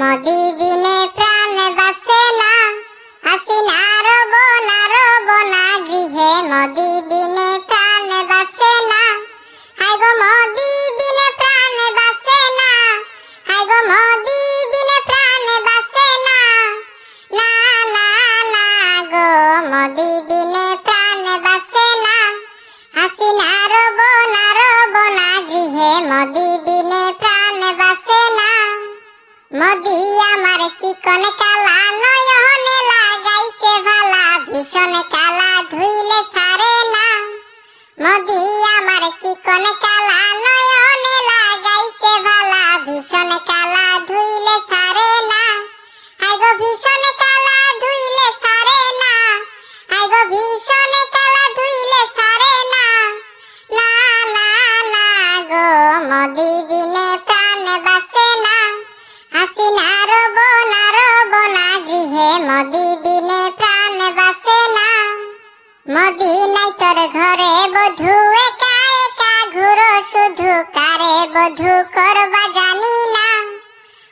মোদি বিনে প্রাণ বাসে না। হাসিনা রব না রব না গৃহে। মোদি বিনে প্রাণ বাসে না। হাই গো মোদি বিনে প্রাণ বাসে না। হাই গো মোদি বিনে প্রাণ বাসে না। না না না গো মোদি মোদি আমার চিকন কালা, নয়নে লাগাইছে ভালা ভীষণ কালা, ধুইলে সারে না। মোদি আমার চিকন কালা, নয়নে লাগাইছে ভালা ভীষণ কালা, ধুইলে সারে না। আইগো ভীষণ কালা, ধুইলে সারে না। আইগো ভীষণ কালা, ধুইলে সারে না। না না না গো মোদি মোদি বিনে প্রাণ বাসে না। মদি নাই তোর ঘরে বধু, একা একা ঘুরো, শুধু কারে বধু করবা জানি না।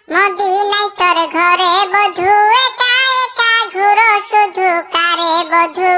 মদি নাই তোর ঘরে বধু, একা একা ঘুরো, শুধু কারে বধু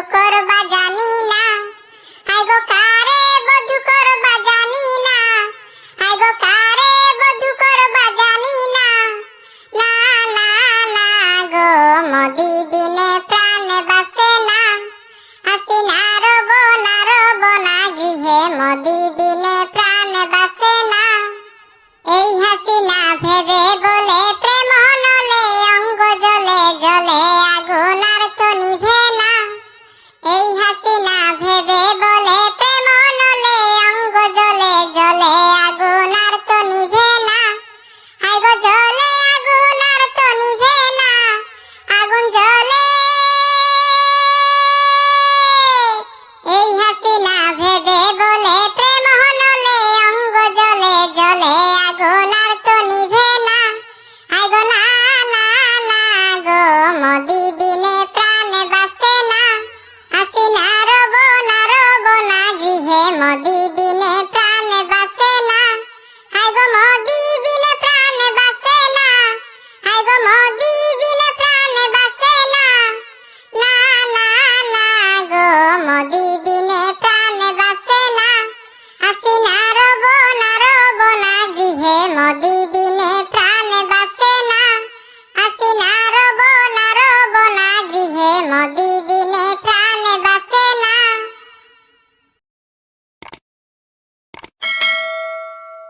নাম দিবি নে প্রাণ বাসে না হাসিনা রব না রব না গৃহে। মদিবি নে প্রাণ বাসে না প্রাণ বাসে না